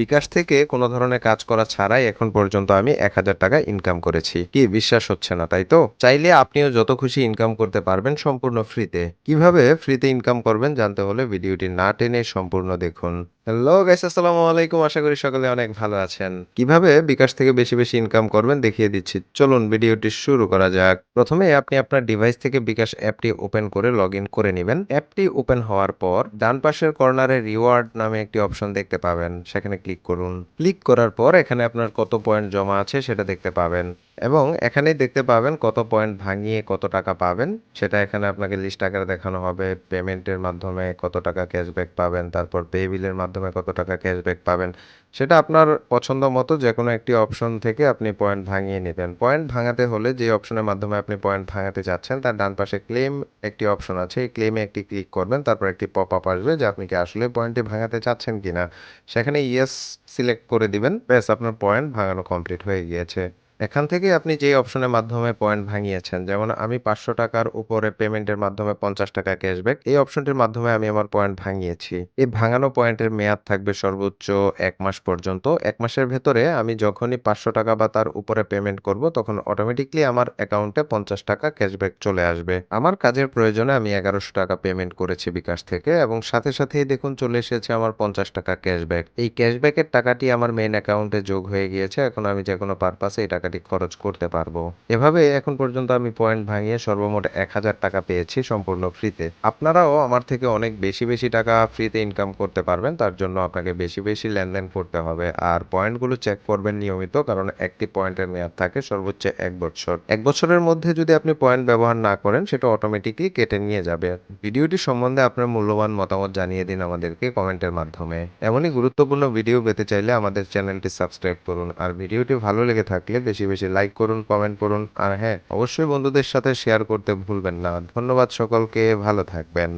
বিকাশ থেকে কোনো ধরনের কাজ করা ছাড়াই এখন পর্যন্ত আমি এক হাজার টাকা ইনকাম করেছি। কি বিশ্বাস হচ্ছে না, তাই তো? চাইলে আপনিও যত খুশি ইনকাম করতে পারবেন সম্পূর্ণ ফ্রিতে কীভাবে ফ্রিতে ইনকাম করবেন জানতে হলে ভিডিওটি না টেনে সম্পূর্ণ দেখুন। হ্যালো গাইস আসসালামু আলাইকুম। আশা করি সকলে অনেক ভালো আছেন। কীভাবে বিকাশ থেকে বেশি বেশি ইনকাম করবেন দেখিয়ে দিচ্ছি। চলুন ভিডিওটি শুরু করা যাক। প্রথমে আপনি আপনার ডিভাইস থেকে বিকাশ অ্যাপটি ওপেন করে লগ ইন করে নেবেন। অ্যাপটি ওপেন হওয়ার পর ডান পাশের কর্নারে রিওয়ার্ড নামে একটি অপশন দেখতে পাবেন। সেখানে ক্লিক করুন। ক্লিক করার পর এখানে আপনার কত পয়েন্ট জমা আছে সেটা দেখতে পাবেন। এবং এখানেই দেখতে পাবেন কত পয়েন্ট ভাঙিয়ে কত টাকা পাবেন। সেটা এখানে আপনাকে লিস্ট আকারে দেখানো হবে। পেমেন্টের মাধ্যমে কত টাকা ক্যাশব্যাক পাবেন, তারপর পে বিলের মাধ্যমে কত টাকা ক্যাশব্যাক পাবেন। সেটা আপনার পছন্দ মতো যে কোনো একটি অপশন থেকে আপনি পয়েন্ট ভাঙিয়ে নেবেন। পয়েন্ট ভাঙাতে হলে যে অপশনের মাধ্যমে আপনি পয়েন্ট ভাঙাতে চাচ্ছেন তার ডান পাশে ক্লেম একটি অপশন আছে। এই ক্লেমে একটি ক্লিক করবেন, তারপর একটি পপ আপ আসবে যে আপনি কি আসলে পয়েন্টটি ভাঙাতে চাচ্ছেন কিনা। সেখানে ইয়েস সিলেক্ট করে দিবেন। ব্যাস, আপনার পয়েন্ট ভাঙানো কমপ্লিট হয়ে গিয়েছে। এখান থেকে আপনি যে অপশনের মাধ্যমে পয়েন্ট ভাঙিয়েছেন, যেমন আমি পাঁচশো টাকার উপরে পেমেন্টের মাধ্যমে পঞ্চাশ টাকা ক্যাশব্যাক এই অপশনটির মাধ্যমে আমি আমার পয়েন্ট ভাঙিয়েছি। এই ভাঙানো পয়েন্টের মেয়াদ থাকবে সর্বোচ্চ এক মাস পর্যন্ত। এক মাসের ভেতরে আমি যখনই পাঁচশো টাকা বা তার উপরে পেমেন্ট করব, তখন অটোমেটিকলি আমার অ্যাকাউন্টে পঞ্চাশ টাকা ক্যাশব্যাক চলে আসবে। আমার কাজের প্রয়োজনে আমি এগারোশো টাকা পেমেন্ট করেছি বিকাশ থেকে এবং সাথে সাথেই দেখুন চলে এসেছে আমার পঞ্চাশ টাকা ক্যাশব্যাক এই ক্যাশব্যাকের টাকাটি আমার মেইন অ্যাকাউন্টে যোগ হয়ে গিয়েছে, এখন আমি যে কোনো পারপাসে এই টাকাটি খরচ করতে পারব। এভাবে এখন পর্যন্ত আমি পয়েন্ট ভাঙিয়ে সর্বমোট এক হাজার টাকা পেয়েছি সম্পূর্ণ ফ্রিতে। আপনারাও আমার থেকে অনেক বেশি বেশি টাকা ফ্রিতে ইনকাম করতে পারবেন, তার জন্য আপনাকে বেশি বেশি লেনদেন করতে হবে। আর পয়েন্টগুলো চেক করবেন নিয়মিত, কারণ একটি পয়েন্টের মেয়াদ থাকে সর্বোচ্চ এক বছর। এক বছরের মধ্যে যদি আপনি পয়েন্ট ব্যবহার না করেন, সেটা অটোমেটিকলি কেটে নিয়ে যাবে। ভিডিওটি সম্বন্ধে আপনার মূল্যবান মতামত জানিয়ে দিন আমাদেরকে কমেন্টের মাধ্যমে। এমনই গুরুত্বপূর্ণ ভিডিও পেতে চাইলে আমাদের চ্যানেলটি সাবস্ক্রাইব করুন। আর ভিডিওটি ভালো লেগে থাকলে বেশি বেশি লাইক করুন কমেন্ট করুন। আর হ্যাঁ অবশ্যই বন্ধুদের সাথে শেয়ার করতে ভুলবেন না। ধন্যবাদ সকলকে, ভালো থাকবেন।